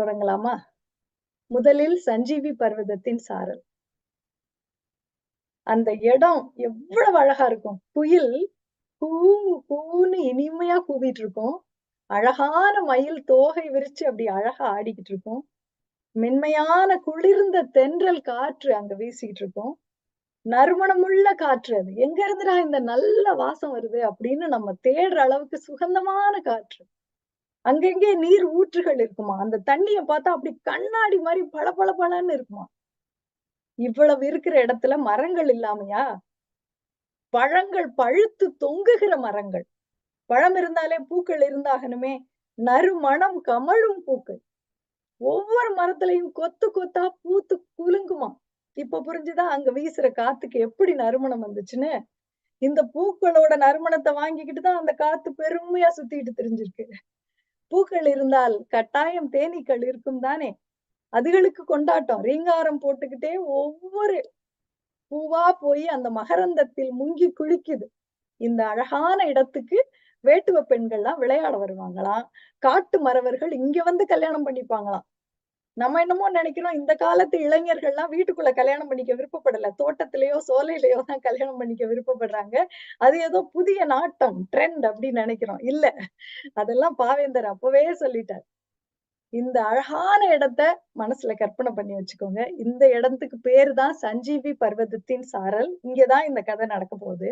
தொடங்கலாமா? முதலில் சஞ்சீவி பர்வதத்தின் சாரல். அந்த இடம் எவ்வளவு அழகா இருக்கும். குயில் பூ பூன்னு இனிமையா கூவிட்டு இருக்கும். அழகான மயில் தோகை விரிச்சு அப்படி அழகா ஆடிக்கிட்டு இருக்கும். மென்மையான குளிர்ந்த தென்றல் காற்று அங்க வீசிக்கிட்டு இருக்கும். நறுமணமுள்ள காற்று அது. எங்க இருந்துடா இந்த நல்ல வாசம் வருது அப்படின்னு நம்ம தேடுற அளவுக்கு சுகந்தமான காற்று. அங்கங்கே நீர் ஊற்றுகள் இருக்குமா? அந்த தண்ணிய பார்த்தா அப்படி கண்ணாடி மாதிரி பல பல பலன்னு இருக்குமா? இவ்வளவு இருக்கிற இடத்துல மரங்கள் இல்லாமையா? பழங்கள் பழுத்து தொங்குகிற மரங்கள். பழம் இருந்தாலே பூக்கள் இருந்தாகணுமே. நறுமணம் கமழும் பூக்கள். ஒவ்வொரு மரத்துலயும் கொத்து கொத்தா பூத்து குலுங்குமா? இப்ப புரிஞ்சுதா? அங்க வீசுற காத்துக்கு எப்படி நறுமணம் வந்துச்சுன்னு? இந்த பூக்களோட நறுமணத்தை வாங்கிக்கிட்டு தான் அந்த காத்து பெருமையா சுத்திட்டு தெரிஞ்சிருக்கு. பூக்கள் இருந்தால் கட்டாயம் தேனீக்கள் இருக்கும் தானே? அதுகளுக்கு கொண்டாட்டம். ரீங்காரம் போட்டுக்கிட்டே ஒவ்வொரு பூவா போய் அந்த மகரந்தத்தில் முங்கி குளிக்குது. இந்த அழகான இடத்துக்கு வேட்டுவ பெண்கள்லாம் விளையாட வருவாங்களாம். காட்டு மறவர்கள் இங்க வந்து கல்யாணம் பண்ணிப்பாங்களாம். நம்ம என்னமோ நினைக்கிறோம் இந்த காலத்து இளைஞர்கள்லாம் வீட்டுக்குள்ள கல்யாணம் பண்ணிக்க விருப்பப்படல. தோட்டத்திலேயோ சோலையிலேயோ தான் கல்யாணம் பண்ணிக்க விருப்பப்படுறாங்க. அது ஏதோ புதிய நாட்டம் ட்ரெண்ட் அப்படின்னு நினைக்கிறோம். இல்ல. அதெல்லாம் பாவேந்தர் அப்பவே சொல்லிட்டார். இந்த அழகான இடத்த மனசுல கற்பனை பண்ணி வச்சுக்கோங்க. இந்த இடத்துக்கு பேரு தான் சஞ்சீவி பர்வதத்தின் சாரல். இங்கதான் இந்த கதை நடக்க போகுது.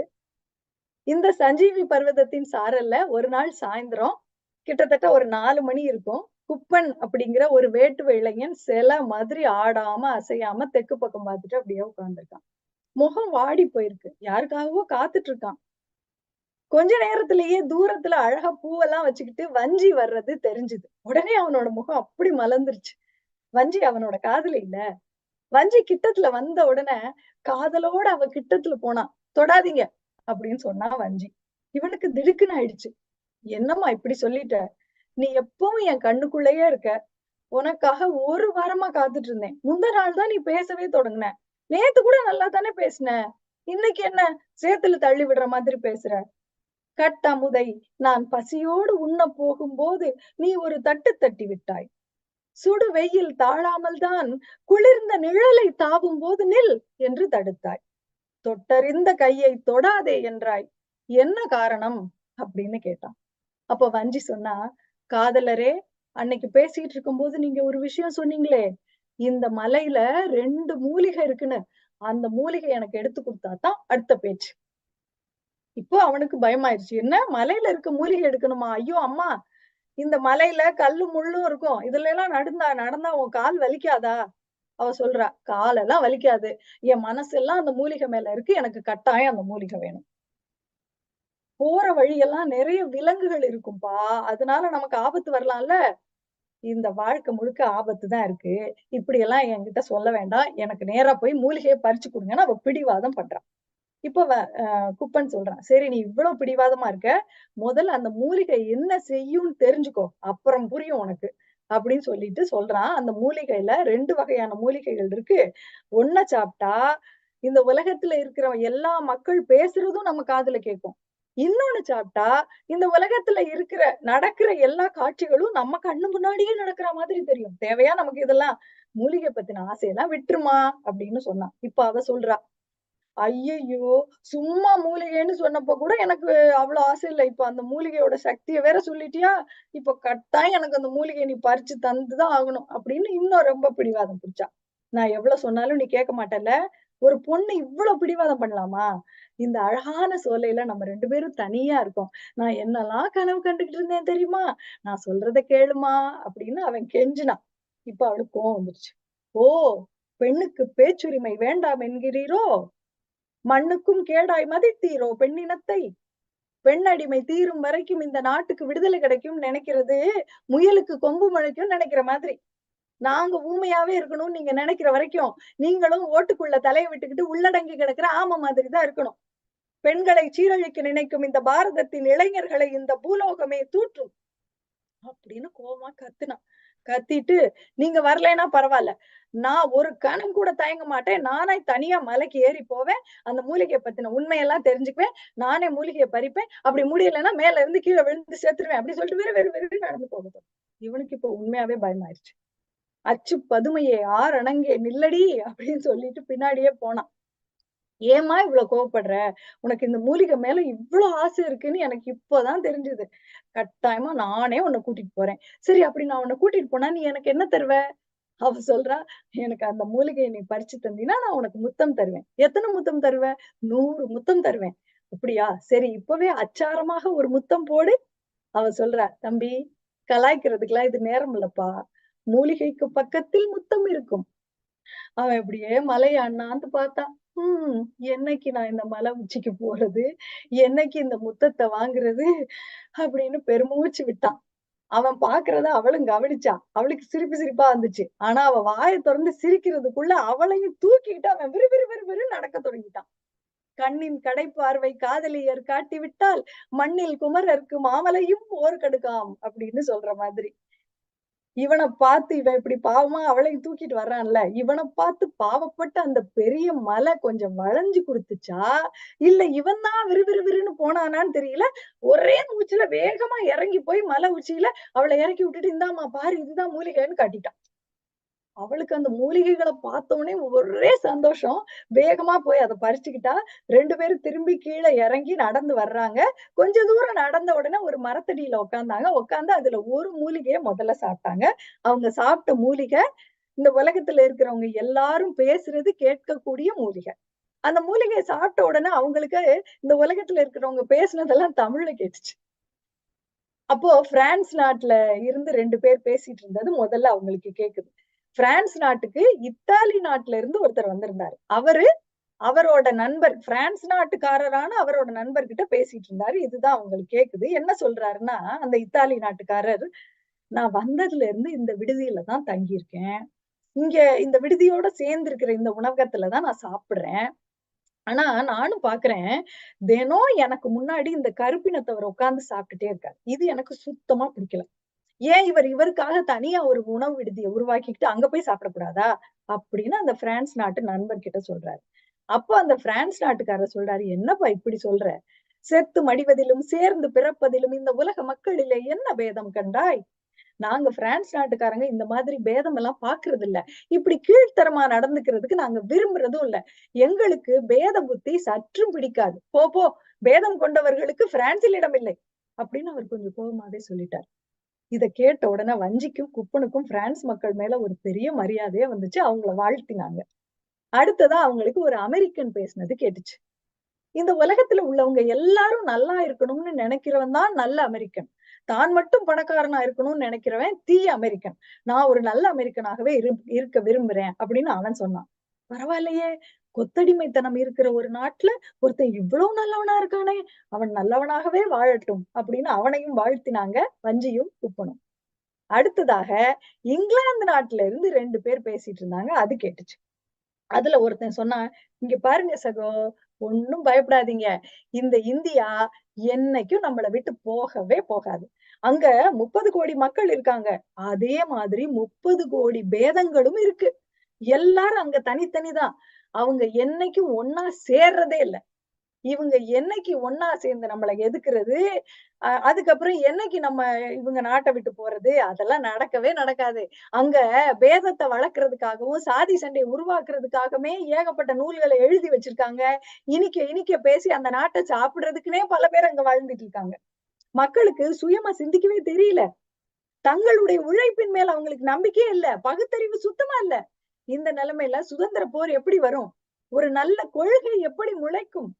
இந்த சஞ்சீவி பர்வதத்தின் சாரல்ல ஒரு நாள் சாயந்தரம் கிட்டத்தட்ட ஒரு நாலு மணி இருக்கும். குப்பன் அப்படிங்கிற ஒரு வேட்டுவ இளைஞன் சில மாதிரி ஆடாம அசையாம தெற்கு பக்கம் பார்த்துட்டு அப்படியே உட்காந்துருக்கான் முகம் வாடி போயிருக்கு. யாருக்காகவோ காத்துட்டு இருக்கான். கொஞ்ச நேரத்திலேயே தூரத்துல அழகா பூவெல்லாம் வச்சுக்கிட்டு வஞ்சி வர்றது தெரிஞ்சுது. உடனே அவனோட முகம் அப்படி மலர்ந்துருச்சு. வஞ்சி அவனோட காதுல இல்ல. வஞ்சி கிட்டத்துல வந்த உடனே காதலோட அவ கிட்டத்துல போனான் தொடாதீங்க அப்படின்னு சொன்னா வஞ்சி. இவனுக்கு திடுக்குன்னு ஆயிடுச்சு. என்னம்மா இப்படி சொல்லிட்ட? நீ எப்பவும் என் கண்ணுக்குள்ளேயே இருக்க. உனக்காக ஒரு வாரமா காத்துட்டு இருந்தேன் முந்த நாள் தான் நீ பேசவே தொடங்கின. நேத்து கூட நல்லா தானே பேசின. இன்னைக்கு என்ன சேத்துல தள்ளி விடுற மாதிரி பேசுற? கட்டமுதை நான் பசியோடு உண்ண போகும்போது நீ ஒரு தட்டு தட்டி விட்டாய். சுடு வெயில் தாழாமல் தான் குளிர்ந்த நிழலை தாவும் போது நில் என்று தடுத்தாய். தொட்டறிந்த கையை தொடாதே என்றாய். என்ன காரணம்? அப்படின்னு கேட்டான். அப்ப வஞ்சி சொன்னா காதலரே அன்னைக்கு பேசிட்டு இருக்கும்போது நீங்க ஒரு விஷயம் சொன்னீங்களே இந்த மலையில ரெண்டு மூலிகை இருக்குன்னு அந்த மூலிகை எனக்கு எடுத்து கொடுத்தாதான் அடுத்த பேச்சு. இப்போ அவனுக்கு பயமாயிருச்சு. என்ன? மலையில இருக்க மூலிகை எடுக்கணுமா? ஐயோ அம்மா இந்த மலையில கல்லு முள்ளும் இருக்கும். இதுல எல்லாம் நடந்தா நடந்தா உன் கால் வலிக்காதா? அவ சொல்றா காலெல்லாம் வலிக்காது. என் மனசெல்லாம் அந்த மூலிகை மேல இருக்கு. எனக்கு கட்டாயம் அந்த மூலிகை வேணும். போற வழியெல்லாம் நிறைய விலங்குகள் இருக்கும்பா. அதனால நமக்கு ஆபத்து வரலாம்ல. இந்த வாழ்க்கை முழுக்க ஆபத்து தான் இருக்கு. இப்படி எல்லாம் என்கிட்ட சொல்ல வேண்டாம். எனக்கு நேரா போய் மூலிகையை பறிச்சு கொடுங்கன்னு அவ பிடிவாதம் பண்றான் இப்ப குப்பன் சொல்றான். சரி நீ இவ்வளவு பிடிவாதமா இருக்க. முதல்ல அந்த மூலிகை என்ன செய்யும்னு தெரிஞ்சுக்கோ. அப்புறம் புரியும் உனக்கு. அப்படின்னு சொல்லிட்டு சொல்றான். அந்த மூலிகையில ரெண்டு வகையான மூலிகைகள் இருக்கு. ஒன்ன சாப்பிட்டா இந்த உலகத்துல இருக்கிற எல்லா மக்கள் பேசுறதும் நம்ம காதுல கேட்கும். இன்னொன்னு சாப்பிட்டா இந்த உலகத்துல இருக்கிற நடக்கிற எல்லா காட்சிகளும் நம்ம கண்ணு முன்னாடியே நடக்கிற மாதிரி தெரியும். தேவையா நமக்கு இதெல்லாம்? மூலிகை பத்தின ஆசையெல்லாம் விட்டுருமா? அப்படின்னு சொன்னான் இப்ப அவ சொல்றா ஐயையோ சும்மா மூலிகைன்னு சொன்னப்ப கூட எனக்கு அவ்வளவு ஆசை இல்லை. இப்ப அந்த மூலிகையோட சக்தியை வேற சொல்லிட்டியா? இப்ப கட்டாயம் எனக்கு அந்த மூலிகை நீ பறிச்சு தந்துதான் ஆகணும். அப்படின்னு இன்னும் ரொம்ப பிடிவாதம் பிடிச்சா. நான் எவ்வளவு சொன்னாலும் நீ கேட்க மாட்டல ஒரு பொண்ணு இவ்வளவு பிடிவாதம் பண்ணலாமா? இந்த அழகான சோலையில நம்ம ரெண்டு பேரும் தனியா இருக்கோம். நான் என்னெல்லாம் கனவு கண்டுகிட்டு இருந்தேன் தெரியுமா? நான் சொல்றத கேளுமா? அப்படின்னு அவன் கெஞ்சினான். இப்ப அவளுக்கு கோவம் வந்துருச்சு. ஓ பெண்ணுக்கு பேச்சுரிமை வேண்டாம் என்கிறீரோ? மண்ணுக்கும் கேடாய் மதித்தீரோ பெண்ணினத்தை? பெண்ணடிமை தீரும் வரைக்கும் இந்த நாட்டுக்கு விடுதலை கிடைக்கும் நினைக்கிறது முயலுக்கு கொம்பு முளைக்கும் நினைக்கிற மாதிரி. நாங்க ஊமையாவே இருக்கணும்னு நீங்க நினைக்கிற வரைக்கும் நீங்களும் ஓட்டுக்குள்ள தலையை விட்டுக்கிட்டு உள்ளடங்கி கிடக்குற ஆம மாதிரி தான் இருக்கணும். பெண்களை சீரழிக்க நினைக்கும் இந்த பாரதத்தின் இளைஞர்களை இந்த பூலோகமே தூற்றும். அப்படின்னு கோபமா கத்துனான் கத்திட்டு நீங்க வரலைன்னா பரவாயில்ல. நான் ஒரு கணம் கூட தயங்க மாட்டேன். நானே தனியா மலைக்கு ஏறி போவேன். அந்த மூலிகையை பத்தின உண்மையெல்லாம் தெரிஞ்சுக்குவேன். நானே மூலிகையை பறிப்பேன். அப்படி முடியலைன்னா மேல இருந்து கீழே விழுந்து சேர்த்துருவேன் அப்படின்னு சொல்லிட்டு வேற வேறு வேறு நடந்து போகுது. இவனுக்கு இப்போ உண்மையாவே பயமாயிருச்சு. அச்சு பதுமையே ஆரணங்கே நில்லடி அப்படின்னு சொல்லிட்டு பின்னாடியே போனான். ஏம்மா இவ்வளவு கோவப்படுற? உனக்கு இந்த மூலிகை மேல இவ்வளவு ஆசை இருக்குன்னு எனக்கு இப்பதான் தெரிஞ்சது. கட்டாயமா நானே உன்னை கூட்டிட்டு போறேன். சரி அப்படி நான் உன்னை கூட்டிட்டு போனா நீ எனக்கு என்ன தருவ? அவ சொல்றா எனக்கு அந்த மூலிகையை நீ பறிச்சு தந்தீங்கன்னா நான் உனக்கு முத்தம் தருவேன். எத்தனை முத்தம் தருவேன் நூறு முத்தம் தருவேன். அப்படியா? சரி இப்பவே அச்சாரமாக ஒரு முத்தம் போடு. அவ சொல்றா தம்பி கலாய்க்கிறதுக்கெல்லாம் இது நேரம் இல்லப்பா. மூலிகைக்கு பக்கத்தில் முத்தம் இருக்கும். அவன் இப்படியே மலையை அண்ணாந்து பார்த்தான் ஹம் என்னைக்கு நான் இந்த மலை உச்சிக்கு போறது? என்னைக்கு இந்த முத்தத்தை வாங்குறது? அப்படின்னு பெருமூச்சு விட்டான். அவன் பாக்குறத அவளும் கவனிச்சா. அவளுக்கு சிரிப்பு சிரிப்பா வந்துச்சு. ஆனா அவ வாயை திறந்து சிரிக்கிறதுக்குள்ள அவளையும் தூக்கிக்கிட்டு அவன் விறுவிறு விறுவிறு நடக்க தொடங்கிட்டான். கண்ணின் கடைப்பார்வை காதலியர் காட்டி விட்டால் மண்ணில் குமரருக்கு மாமலையும் போர் கடுக்காம் அப்படின்னு சொல்ற மாதிரி. இவனை பார்த்து இவன் இப்படி பாவமா அவளையும் தூக்கிட்டு வர்றான்ல. இவனை பார்த்து பாவப்பட்ட அந்த பெரிய மலை கொஞ்சம் வளைஞ்சு கொடுத்துச்சா? இல்ல இவன் தான் விறுவிறுவிறுன்னு போனானான்னு தெரியல? ஒரே மூச்சுல வேகமா இறங்கி போய் மலை உச்சியில அவளை இறக்கி விட்டுட்டு இந்தாம்மா பாரு இதுதான் மூலிகைன்னு காட்டிட்டான். அவளுக்கு அந்த மூலிகைகளை பார்த்தோடனே ஒரே சந்தோஷம். வேகமா போய் அதை பறிச்சுக்கிட்டா ரெண்டு பேரும் திரும்பி கீழே இறங்கி நடந்து வர்றாங்க. கொஞ்ச தூரம் நடந்த உடனே ஒரு மரத்தடியில உட்காந்தாங்க உட்காந்து அதுல ஒரு மூலிகையை முதல்ல சாப்பிட்டாங்க. அவங்க சாப்பிட்ட மூலிகை இந்த உலகத்துல இருக்கிறவங்க எல்லாரும் பேசுறது கேட்கக்கூடிய மூலிகை. அந்த மூலிகையை சாப்பிட்ட உடனே அவங்களுக்கு இந்த உலகத்துல இருக்கிறவங்க பேசுனதெல்லாம் தமிழ்ல கேட்டுச்சு. அப்போ பிரான்ஸ் நாட்டுல இருந்து ரெண்டு பேர் பேசிட்டு இருந்தது முதல்ல அவங்களுக்கு கேக்குது. பிரான்ஸ் நாட்டுக்கு இத்தாலி நாட்டுல இருந்து ஒருத்தர் வந்திருந்தாரு. அவரு அவரோட நண்பர் பிரான்ஸ் நாட்டுக்காரரான அவரோட நண்பர்கிட்ட பேசிட்டு இருந்தாரு. இதுதான் அவங்களுக்கு கேக்குது. என்ன சொல்றாருன்னா அந்த இத்தாலி நாட்டுக்காரர் நான் வந்ததுல இருந்து இந்த விடுதியில தான் தங்கியிருக்கேன். இங்க இந்த விடுதியோட சேர்ந்து இருக்கிற இந்த உணவகத்துலதான் நான் சாப்பிடுறேன். ஆனா நானும் பாக்குறேன் தினம் எனக்கு முன்னாடி இந்த கருப்பினத்தவர் உட்கார்ந்து சாப்பிட்டுட்டே இருக்காரு. இது எனக்கு சுத்தமா பிடிக்கல. ஏன் இவர் இவருக்காக தனியா ஒரு உணவு விடுதியை உருவாக்கிக்கிட்டு அங்க போய் சாப்பிடக்கூடாதா? அப்படின்னு அந்த பிரான்ஸ் நாட்டு நண்பர் கிட்ட சொல்றாரு. அப்போ அந்த பிரான்ஸ் நாட்டுக்காரர் சொல்றாரு என்னப்பா இப்படி சொல்ற? செத்து மடிவதிலும் சேர்ந்து பிறப்பதிலும் இந்த உலக மக்களிலே என்ன பேதம் கண்டாய்? நாங்க பிரான்ஸ் நாட்டுக்காரங்க இந்த மாதிரி பேதம் எல்லாம் பாக்குறது இல்ல இப்படி கீழ்த்தரமா நடந்துக்கிறதுக்கு நாங்க விரும்புறதும் இல்ல. எங்களுக்கு பேத புத்தி சற்றும் பிடிக்காது. போ போ. பேதம் கொண்டவர்களுக்கு பிரான்சில் இடம் இல்லை அப்படின்னு அவர் கொஞ்சம் கோபமாவே சொல்லிட்டார். இத கேட்ட உடனே வஞ்சிக்கும் குப்பனுக்கும் பிரான்ஸ் மக்கள் மேல ஒரு பெரிய மரியாதையே வந்துச்சு. அவங்கள வாழ்த்தினாங்க. அடுத்ததா அவங்களுக்கு ஒரு அமெரிக்கன் பேசினது கேட்டுச்சு. இந்த உலகத்துல உள்ளவங்க எல்லாரும் நல்லா இருக்கணும்னு நினைக்கிறவன் தான் நல்ல அமெரிக்கன். தான் மட்டும் பணக்காரனா இருக்கணும்னு நினைக்கிறவன் தீய அமெரிக்கன். நான் ஒரு நல்ல அமெரிக்கனாகவே இரு இருக்க விரும்புறேன் அப்படின்னு அவன் சொன்னான். பரவாயில்லையே கொத்தடிமைத்தனம் இருக்கிற ஒரு நாட்டுல ஒருத்தன் இவ்வளவு நல்லவனா இருக்கானே அவன் நல்லவனாகவே வாழட்டும் அப்படின்னு அவனையும் வாழ்த்தினாங்க வஞ்சியும் குப்பனும். அடுத்ததாக இங்கிலாந்து நாட்டுல இருந்து ரெண்டு பேர் பேசிட்டு இருந்தாங்க அது கேட்டுச்சு. அதுல ஒருத்தன் சொன்னா இங்க பாருங்க சகோ ஒன்னும் பயப்படாதீங்க. இந்த இந்தியா என்னைக்கும் நம்மளை விட்டு போகவே போகாது. அங்க முப்பது கோடி மக்கள் இருக்காங்க. அதே மாதிரி முப்பது கோடி பேதங்களும் இருக்கு. எல்லாரும் அங்க தனித்தனிதான். அவங்க என்னைக்கும் ஒன்னா சேர்றதே இல்ல. இவங்க என்னைக்கு ஒன்னா சேர்ந்து நம்மளை எதுக்குறது? அஹ் அதுக்கப்புறம் என்னைக்கு நம்ம இவங்க நாட்டை விட்டு போறது? அதெல்லாம் நடக்கவே நடக்காது. அங்க பேதத்தை வளர்க்கறதுக்காகவும் சாதி சண்டையை உருவாக்குறதுக்காகவே ஏகப்பட்ட நூல்களை எழுதி வச்சிருக்காங்க. இனிக்க இனிக்க பேசி அந்த நாட்டை சாப்பிடுறதுக்குன்னே பல பேர் அங்க வாழ்ந்துட்டு இருக்காங்க. மக்களுக்கு சுயமா சிந்திக்கவே தெரியல. தங்களுடைய உழைப்பின் மேல அவங்களுக்கு நம்பிக்கையே இல்ல. பகுத்தறிவு சுத்தமா இல்ல. இந்த நிலைமையில சுதந்திர போர் எப்படி வரும்? ஒரு நல்ல கொள்கை எப்படி முளைக்கும்?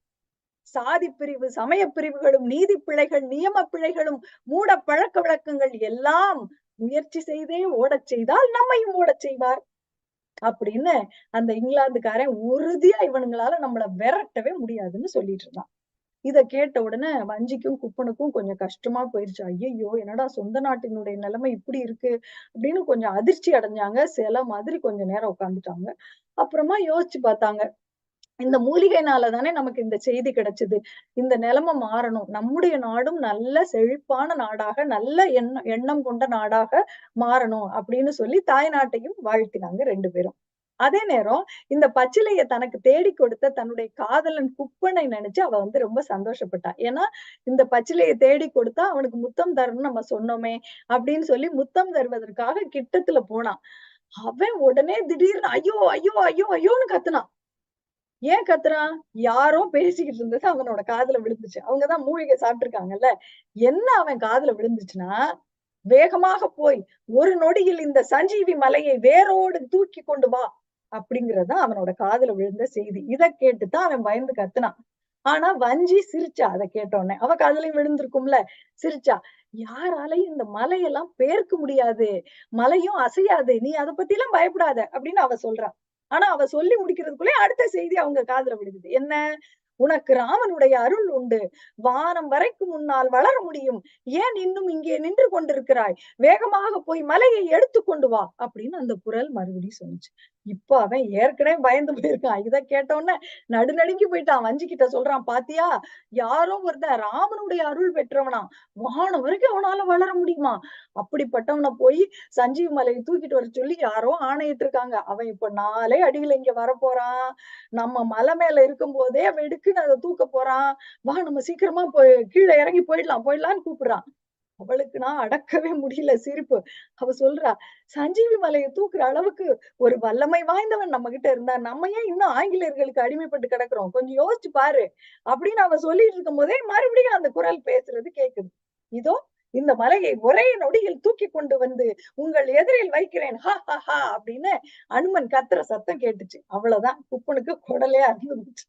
சாதி பிரிவு சமய பிரிவுகளும் நீதி பிழைகள் நியம பிழைகளும் மூட பழக்க வழக்கங்கள் எல்லாம் முயற்சி செய்தே ஓடச் செய்தால் நம்மையும் ஓடச் செய்வார். அப்படின்னு அந்த இங்கிலாந்துக்காரன் உறுதியா இவனுங்களால நம்மள விரட்டவே முடியாதுன்னு சொல்லிட்டு இருந்தான். இதை கேட்ட உடனே வஞ்சிக்கும் குப்பனுக்கும் கொஞ்சம் கஷ்டமா போயிருச்சு. ஐயையோ என்னடா சொந்த நாட்டினுடைய நிலைமை இப்படி இருக்கு? அப்படின்னு கொஞ்சம் அதிர்ச்சி அடைஞ்சாங்க. சில மாதிரி கொஞ்ச நேரம் உட்காந்துட்டாங்க அப்புறமா யோசிச்சு பார்த்தாங்க. இந்த மூலிகைனால தானே நமக்கு இந்த செய்தி கிடைச்சது. இந்த நிலைமை மாறணும். நம்முடைய நாடும் நல்ல செழிப்பான நாடாக நல்ல எண்ணம் எண்ணம் கொண்ட நாடாக மாறணும் அப்படின்னு சொல்லி தாய் நாட்டையும் வாழ்த்தினாங்க ரெண்டு பேரும். அதே நேரம் இந்த பச்சிலைய தனக்கு தேடி கொடுத்த தன்னுடைய காதலன் குப்பனை நினைச்சு அவ வந்து ரொம்ப சந்தோஷப்பட்டா. ஏன்னா இந்த பச்சிலைய தேடி கொடுத்தா அவனுக்கு முத்தம் தரணும்னு நம்ம சொன்னோமே அப்படின்னு சொல்லி முத்தம் தருவதற்காக கிட்டத்துல போனான். அவன் உடனே திடீர்னு ஐயோ ஐயோ ஐயோ ஐயோன்னு கத்துனான். ஏன் கத்துறான்? யாரோ பேசிக்கிட்டு இருந்தது அவனோட காதுல விழுந்துச்சு. அவங்கதான் மூலிகை சாப்பிட்டுருக்காங்கல்ல. என்ன அவன் காதுல விழுந்துச்சுன்னா வேகமாக போய் ஒரு நொடியில் இந்த சஞ்சீவி மலையை வேரோடு தூக்கி கொண்டு வா அப்படிங்கறது அவனோட காதுல விழுந்த செய்தி. இத கேட்டுதான் அவன் பயந்து கத்துனான். ஆனா வஞ்சி சிரிச்சா அதை கேட்டோடனே அவ காதுலயும் விழுந்திருக்கும்ல சிரிச்சா யாராலையும் இந்த மலையெல்லாம் பேர்க்க முடியாது. மலையும் அசையாது. நீ அதை பத்தி எல்லாம் பயப்படாத. அப்படின்னு அவ சொல்றா. ஆனா அவ சொல்லி முடிக்கிறதுக்குள்ளே அடுத்த செய்தி அவங்க காதுல விழுகுது. என்ன? உனக்கு ராமனுடைய அருள் உண்டு. வானம் வரைக்கும் முன்னால் வளர முடியும். ஏன் இன்னும் இங்கே நின்று கொண்டிருக்கிறாய்? வேகமாக போய் மலையை எடுத்து கொண்டு வா அப்படின்னு அந்த குரல் மறுபடியும் சொன்னுச்சு இப்ப அவன் ஏற்கனவே பயந்து போயிருக்கான். இதை கேட்டோன்னே நடுநடுங்கி போயிட்டான். வஞ்சிக்கிட்ட சொல்றான் பாத்தியா யாரோ ஒருத்தன் ராமனுடைய அருள் பெற்றவனா. வானம் வரைக்கும் அவனால வளர முடியுமா? அப்படிப்பட்டவனை போய் சஞ்சீவ் மலையை தூக்கிட்டு வர சொல்லி யாரோ ஆணையிட்டு இருக்காங்க அவன் இப்ப நாளே அடியில இங்க வரப்போறான். நம்ம மலை மேல இருக்கும் போதே அவன் எடுக்குன்னு அதை தூக்க போறான். வா நம்ம சீக்கிரமா போய் கீழே இறங்கி போயிடலாம் போயிடலான்னு கூப்பிடுறான். அவளுக்கு நான் அடக்கவே முடியல சிரிப்பு. அவ சொல்றா சஞ்சீவி மலையை தூக்குற அளவுக்கு ஒரு வல்லமை வாய்ந்தவன் நம்ம கிட்ட இருந்தா நம்ம ஏன் இன்னும் ஆங்கிலேயர்களுக்கு அடிமைப்பட்டு கிடக்குறோம்? கொஞ்சம் யோசிச்சு பாரு. அப்படின்னு அவ சொல்லிட்டு இருக்கும் போதே மறுபடியும் அந்த குரல் பேசுறது கேக்குது. இதோ இந்த மலையை ஒரே நொடியில் தூக்கி கொண்டு வந்து உங்கள் எதிரில் வைக்கிறேன் ஹா ஹா ஹா அப்படின்னு அனுமன் கத்துற சத்தம் கேட்டுச்சு. அவ்வளவுதான். குப்பனுக்கு குடலே அறுந்துச்சு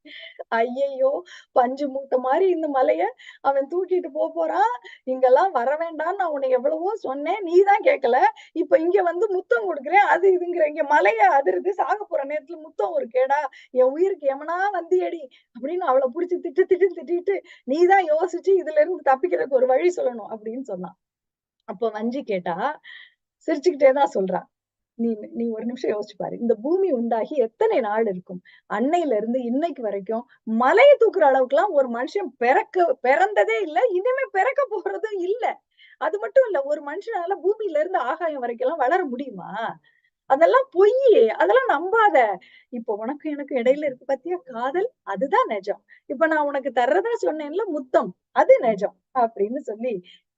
ஐயையோ பஞ்சு மூட்டை மாதிரி இந்த மலைய அவன் தூக்கிட்டு போக போறான். இங்கெல்லாம் வர வேண்டாம்னு நான் உன்னை எவ்வளவோ சொன்னேன். நீ தான் கேட்கல. இப்ப இங்க வந்து முத்தம் கொடுக்குறேன். அது இதுங்கிற இங்க மலைய அதிருது. சாக போற நேரத்துல முத்தம் ஒரு கேடா. என் உயிருக்கு எமனா வந்தியடி அப்படின்னு அவளை புடிச்சு திட்டு திட்டு திட்டிட்டு நீதான் யோசிச்சு இதுல இருந்து தப்பிக்கிறதுக்கு ஒரு வழி சொல்லணும் அப்படின்னு சொன்னான். அப்ப வஞ்சி கேட்டா சிரிச்சுக்கிட்டே தான் சொல்றான். நீ நீ ஒரு நிமிஷம் யோசிச்சு பாரு. இந்த பூமி உண்டாகி எத்தனை நாள் இருக்கும்? அன்னையில இருந்து இன்னைக்கு வரைக்கும் மலையை தூக்குற அளவுக்கு எல்லாம் ஒரு மனுஷன் பிறக்க பிறந்ததே இல்ல இனிமே பிறக்க போறதும் இல்ல. அது மட்டும் இல்ல ஒரு மனுஷனால பூமியில இருந்து ஆகாயம் வரைக்கும் எல்லாம் வளர முடியுமா? அதெல்லாம் பொய் அதெல்லாம் நம்பாத. இப்ப உனக்கு எனக்கு இடையில இருக்கு பத்தியா? காதல் அதுதான் நிஜம். இப்ப நான் உனக்கு தர்றதா சொன்னேன்ல முத்தம் அது நிஜம் அப்படின்னு சொல்லி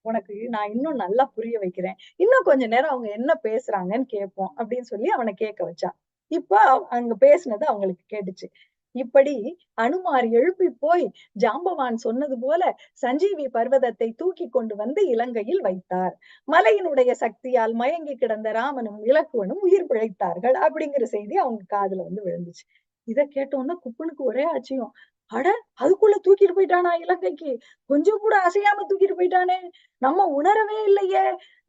உனக்கு நான் இன்னும் நல்லா புரிய வைக்கிறேன். இன்னும் கொஞ்ச நேரம் அவங்க என்ன பேசுறாங்கன்னு கேட்போம் அப்படின்னு சொல்லி அவனை கேட்க வச்சா. இப்ப அங்க பேசுனது அவங்களுக்கு கேட்டுச்சு. இப்படி அனுமார் எழுப்பி போய் ஜாம்பவான் சொன்னது போல சஞ்சீவி பர்வதத்தை தூக்கி கொண்டு வந்து இலங்கையில் வைத்தார். மலையினுடைய சக்தியால் மயங்கி கிடந்த ராமனும் இலக்குவனும் உயிர் பிழைத்தார்கள் அப்படிங்கிற செய்தி அவங்க காதுல வந்து விழுந்துச்சு. இத கேட்டோம்னா குப்பனுக்கு ஒரே ஆச்சரியம். அட அதுக்குள்ள தூக்கிட்டு போயிட்டானா இலங்கைக்கு? கொஞ்சம் கூட அசையாம தூக்கிட்டு போயிட்டானே. நம்ம உணரவே இல்லையே.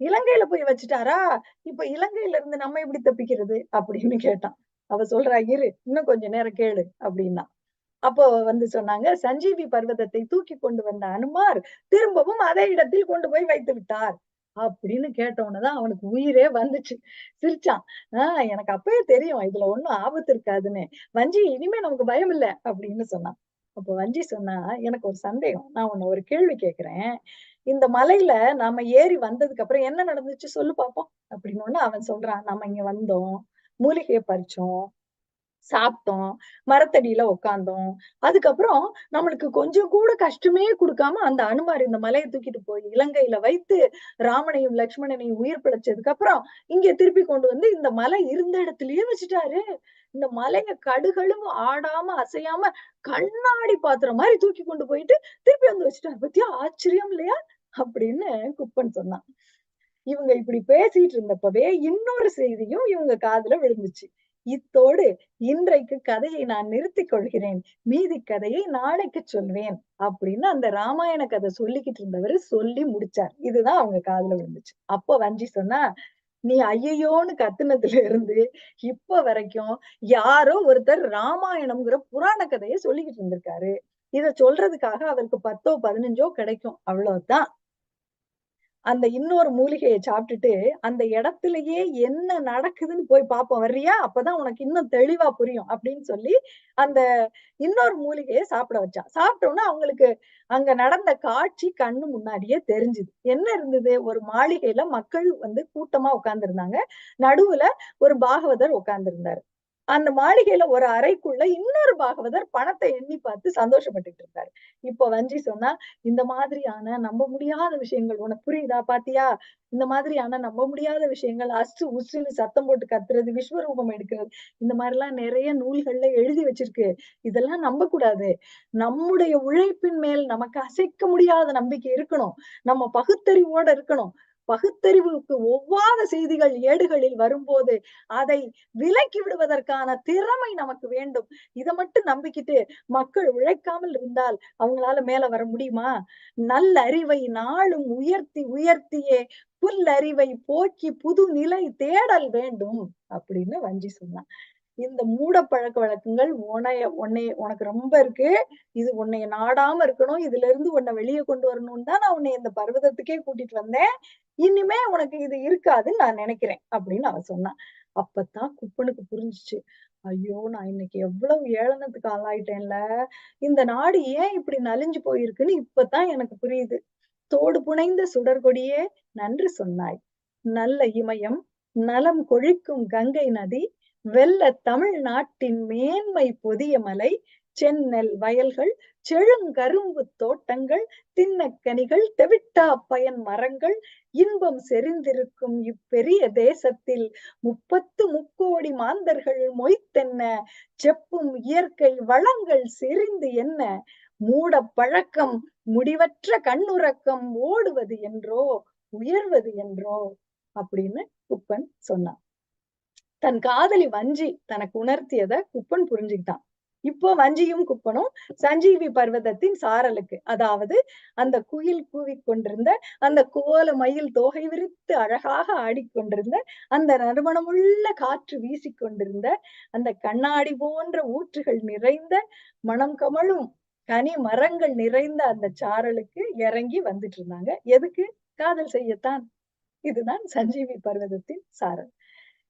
இலங்கையில போய் வச்சுட்டாரா? இப்ப இலங்கையில இருந்து நம்ம எப்படி தப்பிக்கிறது? அப்படின்னு கேட்டான். அவ சொல்றா இரு இன்னும் கொஞ்ச நேரம் கேளு அப்படின்னா. அப்போ வந்து சொன்னாங்க சஞ்சீவி பர்வதத்தை தூக்கி கொண்டு வந்த அனுமார் திரும்பவும் அதே இடத்தில் கொண்டு போய் வைத்து விட்டார். அப்படின்னு கேட்டவனதான் அவனுக்கு உயிரே வந்துச்சு. சிரிச்சான். ஆஹ் எனக்கு அப்பவே தெரியும். இதுல ஒண்ணும் ஆபத்து இருக்காதுன்னு. வஞ்சி இனிமே நமக்கு பயம் இல்லை அப்படின்னு சொன்னான். அப்ப வஞ்சி சொன்னா எனக்கு ஒரு சந்தேகம். நான் உன்னை ஒரு கேள்வி கேக்குறேன். இந்த மலையில நாம ஏறி வந்ததுக்கு அப்புறம் என்ன நடந்துச்சு? சொல்லு பாப்போம். அப்படின்னு அவன் சொல்றான் நம்ம இங்க வந்தோம். மூலிகையை பறிச்சோம். சாப்பிட்டோம் மரத்தடியில உட்காந்தோம் அதுக்கப்புறம் நம்மளுக்கு கொஞ்சம் கூட கஷ்டமே கொடுக்காம அந்த அனுமார் இந்த மலையை தூக்கிட்டு போய் இலங்கையில வைத்து ராமனையும் லக்ஷ்மணனையும் உயிர் பிழைச்சதுக்கு அப்புறம் இங்க திருப்பி கொண்டு வந்து இந்த மலை இருந்த இடத்துலயே வச்சுட்டாரு. இந்த மலைய கடுகளும் ஆடாம அசையாம கண்ணாடி பாத்திரம் மாதிரி தூக்கி கொண்டு போயிட்டு திருப்பி வந்து வச்சுட்டாரு. பத்தியா? ஆச்சரியம் இல்லையா? அப்படின்னு குப்பன் சொன்னான். இவங்க இப்படி பேசிட்டு இருந்தப்பவே இன்னொரு செய்தியும் இவங்க காதுல விழுந்துச்சு. இத்தோடு இன்றைக்கு கதையை நான் நிறுத்திக் கொள்கிறேன். மீதி கதையை நாளைக்கு சொல்வேன் அப்படின்னு அந்த ராமாயண கதை சொல்லிக்கிட்டு இருந்தவர் சொல்லி முடிச்சார். இதுதான் அவங்க காதுல விழுந்துச்சு. அப்ப வஞ்சி சொன்னா நீ ஐயையோன்னு கத்துனதுல இருந்து இப்ப வரைக்கும் யாரோ ஒருத்தர் ராமாயணம்ங்கிற புராண கதையை சொல்லிக்கிட்டு இருந்திருக்காரு. இத சொல்றதுக்காக அவருக்கு பத்தோ பதினஞ்சோ கிடைக்கும். அவ்வளவுதான். அந்த இன்னொரு மூலிகையை சாப்பிட்டுட்டு அந்த இடத்துலயே என்ன நடக்குதுன்னு போய் பார்ப்போம். வர்றியா? அப்பதான் உனக்கு இன்னும் தெளிவா புரியும் அப்படின்னு சொல்லி அந்த இன்னொரு மூலிகையை சாப்பிட வச்சான் சாப்பிட்டோம்னா அவங்களுக்கு அங்க நடந்த காட்சி கண்ணு முன்னாடியே தெரிஞ்சுது. என்ன இருந்தது? ஒரு மாளிகையில மக்கள் வந்து கூட்டமா உட்கார்ந்து இருந்தாங்க நடுவுல ஒரு பாகவதர் உட்கார்ந்து இருந்தாரு அந்த மாளிகையில ஒரு அறைக்குள்ள இன்னொரு பாகவதர் பணத்தை எண்ணி பார்த்து சந்தோஷப்பட்டுட்டு இருந்தாரு. இப்ப வஞ்சி சொன்னா, "இந்த மாதிரியான நம்ப முடியாத விஷயங்கள் உனக்கு புரியுதா? பாத்தியா? இந்த மாதிரியான நம்ப முடியாத விஷயங்கள் அஸ்டு உஸ்டுன்னு சத்தம் போட்டு கத்துறது, விஸ்வரூபம் எடுக்கிறது, இந்த மாதிரி எல்லாம் நிறைய நூல்கள்ல எழுதி வச்சிருக்கு. இதெல்லாம் நம்பக்கூடாது. நம்முடைய உழைப்பின் மேல் நமக்கு அசைக்க முடியாத நம்பிக்கை இருக்கணும். நம்ம பகுத்தறிவோட இருக்கணும். பகுத்தறிவுக்கு ஒவ்வாத செய்திகள் ஏடுகளில் வரும்போது, அதை விலக்கி விடுவதற்கான திறமை நமக்கு வேண்டும். இத மட்டும் நம்பிக்கிட்டு மக்கள் உழைக்காமல் இருந்தால் அவங்களால மேல வர முடியுமா? நல்ல அறிவை நாளும் உயர்த்தி உயர்த்தியே புல்லறிவை போக்கி புது நிலை தேடல் வேண்டும்." அப்படின்னு வஞ்சி சொன்னா. இந்த மூட பழக்கவழக்கங்கள் உனைய உன்னைய உனக்கு ரொம்ப இருக்கு. இது உன்னைய நாடாம இருக்கணும். இதுல இருந்து உன்னை வெளிய கொண்டு வரணும்னு தான் நான் உன்னை இந்த பர்வதத்துக்கே கூட்டிட்டு வந்தேன். இனிமே உனக்கு இது இருக்காதுன்னு நான் நினைக்கிறேன் அப்படின்னு அவன் சொன்னா. அப்பத்தான் குப்பனுக்கு புரிஞ்சுச்சு. ஐயோ! நான் இன்னைக்கு எவ்வளவு ஏளனத்துக்கு ஆளாயிட்டேன்ல. இந்த நாடு ஏன் இப்படி நலிஞ்சு போயிருக்குன்னு இப்பதான் எனக்கு புரியுது. "தோடு புனைந்த சுடர்கொடியே நன்று சொன்னாய். நல்ல இமயம், நலம் கொழிக்கும் கங்கை நதி, வெல்ல தமிழ்நாட்டின் மேன்மை பொதிய மலை, செந்நெல் வயல்கள், செழுங்கரும்பு தோட்டங்கள், திண்ணக்கனிகள் தெவிட்டா பயன் மரங்கள், இன்பம் செறிந்திருக்கும் இப்பெரிய தேசத்தில் முப்பத்து முக்கோடி மாந்தர்கள் மொய்த்தென்ன, செப்பும் இயற்கை வளங்கள் செறிந்து என்ன, மூடப் பழக்கம் முடிவற்ற கண்ணுறக்கம் ஓடுவது என்றோ, உயர்வது என்றோ." அப்படின்னு குப்பன் சொன்னான். தன் காதலி வஞ்சி தனக்கு உணர்த்தியத குப்பன் புரிஞ்சுக்கிட்டான். இப்போ வஞ்சியும் குப்பனும் சஞ்சீவி பர்வதத்தின் சாரலுக்கு, அதாவது அந்த குயில் கூவிக் கொண்டிருந்த, அந்த கோல மயில் தோகை விரித்து அழகாக ஆடிக்கொண்டிருந்த, அந்த நறுமணமுள்ள காற்று வீசிக்கொண்டிருந்த அந்த கண்ணாடி போன்ற ஊற்றுகள் நிறைந்த, மணம் கமழும் கனி மரங்கள் நிறைந்த அந்த சாரலுக்கு இறங்கி வந்துட்டு இருந்தாங்க. எதுக்கு? காதல் செய்யத்தான். இதுதான் சஞ்சீவி பர்வதத்தின் சாரல்.